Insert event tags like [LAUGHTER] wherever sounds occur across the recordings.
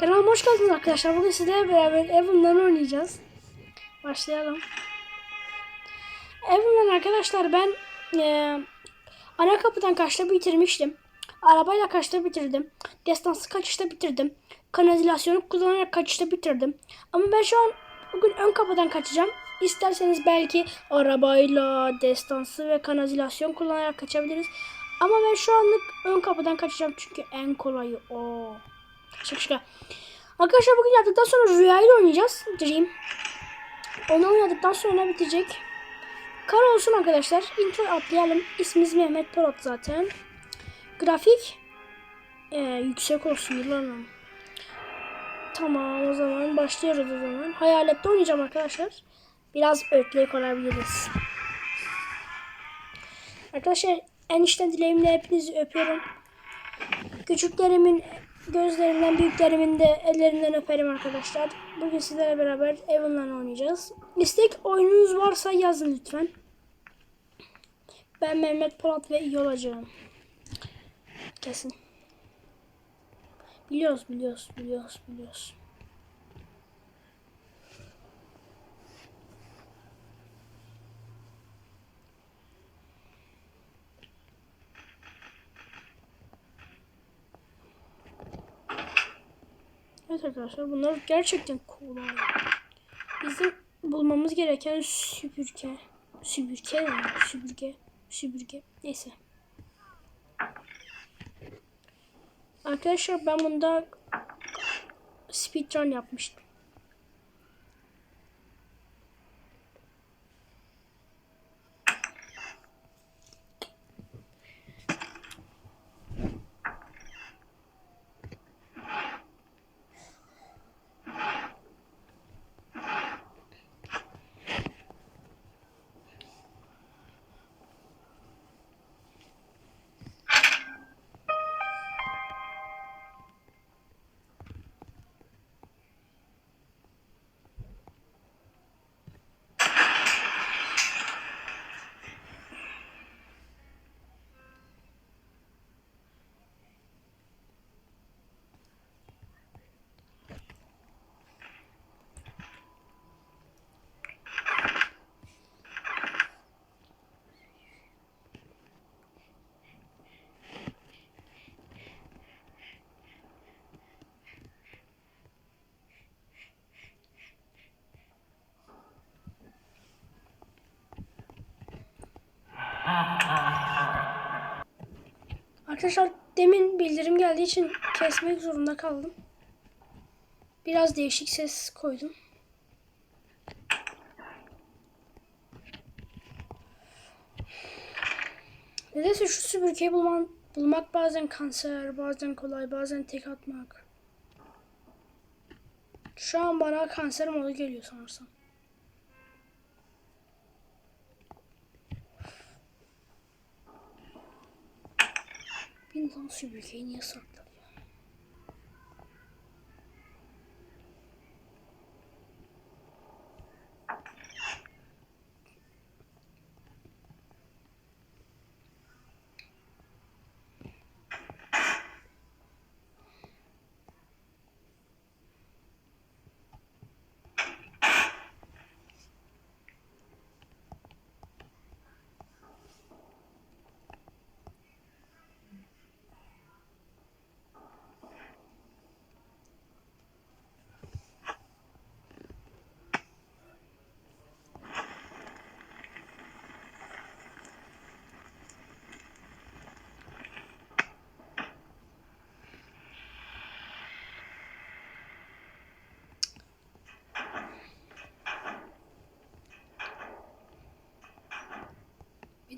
Kanalıma hoş geldiniz arkadaşlar. Bugün sizlerle beraber Evan'dan oynayacağız. Başlayalım. Evan'dan arkadaşlar ben eee ana kapıdan kaçta bitirmiştim. Arabayla kaçta bitirdim. Destansı kaçışta bitirdim. Kanalizasyonu kullanarak kaçışta bitirdim. Ama ben şu an bugün ön kapıdan kaçacağım. İsterseniz belki arabayla, destansı ve kanalizasyon kullanarak kaçabiliriz. Ama ben şu anlık ön kapıdan kaçacağım çünkü en kolayı o. Şaka. Arkadaşlar bugün yaptıktan sonra rüyayla oynayacağız. Dream. Onu oynadıktan sonra bitecek. Kar olsun arkadaşlar. Intro atlayalım. İsmimiz Mehmet Polat zaten. Grafik ee, yüksek olsun yıllarım. Tamam o zaman başlıyoruz o zaman. Hayalette oynayacağım arkadaşlar. Biraz ötleyip olabiliriz. Arkadaşlar en içten dileğimle hepinizi öpüyorum. Küçüklerimin gözlerinden, büyüklerimin de ellerinden öperim arkadaşlar. Bugün sizlerle beraber Evan'la oynayacağız. İstek oyununuz varsa yazın lütfen. Ben Mehmet Polat ve iyi olacağım. Kesin. Biliyoruz, biliyoruz, biliyoruz, biliyoruz. Evet arkadaşlar bunlar gerçekten kolay. Bizim bulmamız gereken süpürge. Süpürge ne? Süpürge. Süpürge. Neyse. Arkadaşlar ben bunda speedrun yapmıştım. Arkadaşlar demin bildirim geldiği için kesmek zorunda kaldım. Biraz değişik ses koydum. Nedense şu süpürgeyi bulman, bulmak bazen kanser, bazen kolay, bazen tek atmak. Şu an bana kanser modu geliyor sanırsam. 冰桶水给你送的。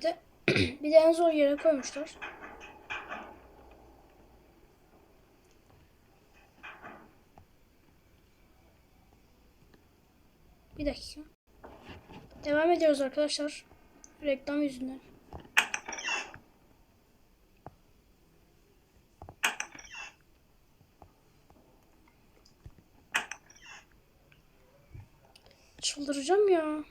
De [CLEARS THROAT] bir de en zor yere koymuşlar. Bir dakika. Devam ediyoruz arkadaşlar. Reklam yüzünden. Çıldıracağım ya.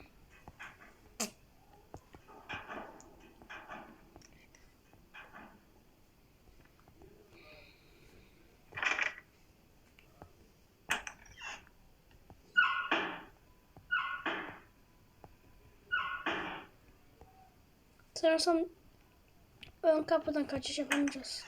Sanırsam ön kapıdan kaçış yapamayacağız.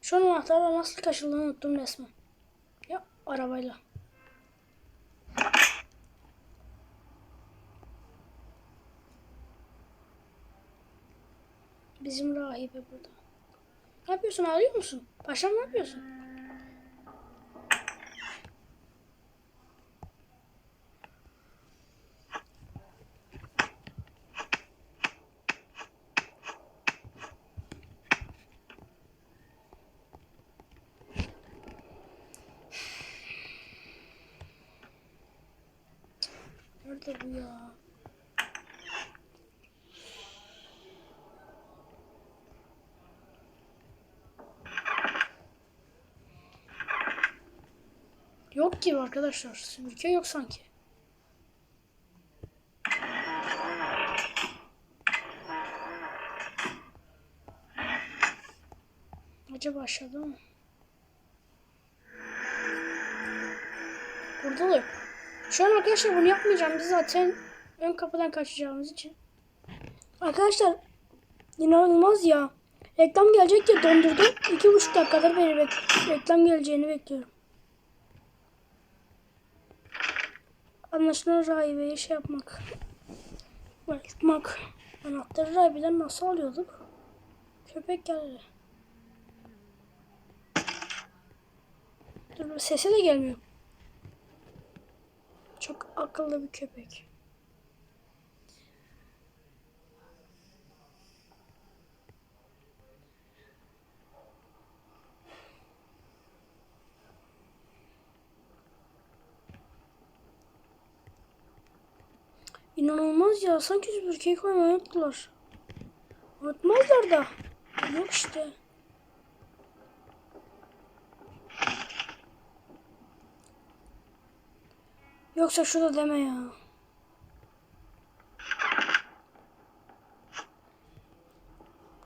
Şu an anahtarla nasıl kaçıldığını unuttum resmen. Ya arabayla. Bizim rahibe burada. Ne yapıyorsun? Ağlıyor musun? Paşam ne yapıyorsun? Nerede bu ya? Yok gibi arkadaşlar. Süpürge yok sanki. Acaba aşağıda mı? Burada da yok. Şu an arkadaşlar bunu yapmayacağım. Biz zaten ön kapıdan kaçacağımız için. Arkadaşlar inanılmaz ya. Reklam gelecek diye dondurdum. İki buçuk dakikadır beni bek- reklam geleceğini bekliyorum. Anlaşılan rahibeyi şey yapmak. Bayıltmak. Anahtarı rahibeden nasıl alıyorduk? Köpek geldi. Dur sesi de gelmiyor. Çok akıllı bir köpek. İnanılmaz ya. Sanki süpürgeyi koymayı unuttular. Unutmazlar da. Yok işte. Yoksa şurada deme ya.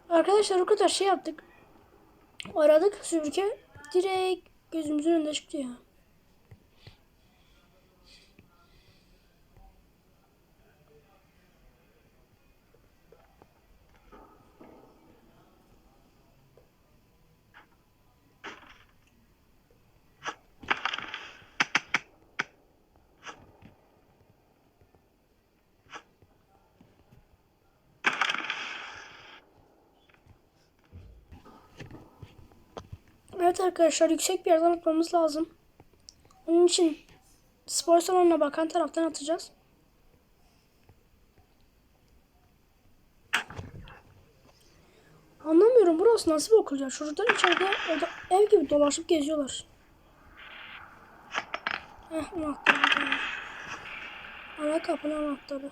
Arkadaşlar o kadar şey yaptık. Aradık süpürge direkt gözümüzün önünde çıktı ya. Evet arkadaşlar yüksek bir yerden atmamız lazım. Onun için spor salonuna bakan taraftan atacağız. Anlamıyorum burası nasıl bir okul ya? Çocuklar içeride orada ev gibi dolaşıp geziyorlar. Heh anahtarı. Ana kapının anahtarı.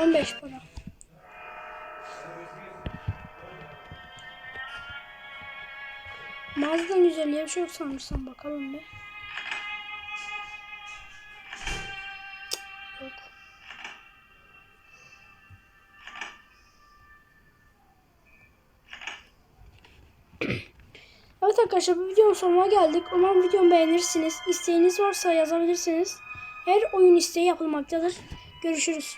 On beş para. Mağazadan 150'ye bir şey yok sanırsam bakalım bir. [CLEARS THROAT] Evet arkadaşlar bu videonun sonuna geldik. Umarım videomu beğenirsiniz. İsteğiniz varsa yazabilirsiniz. Her oyun isteği yapılmaktadır. Görüşürüz.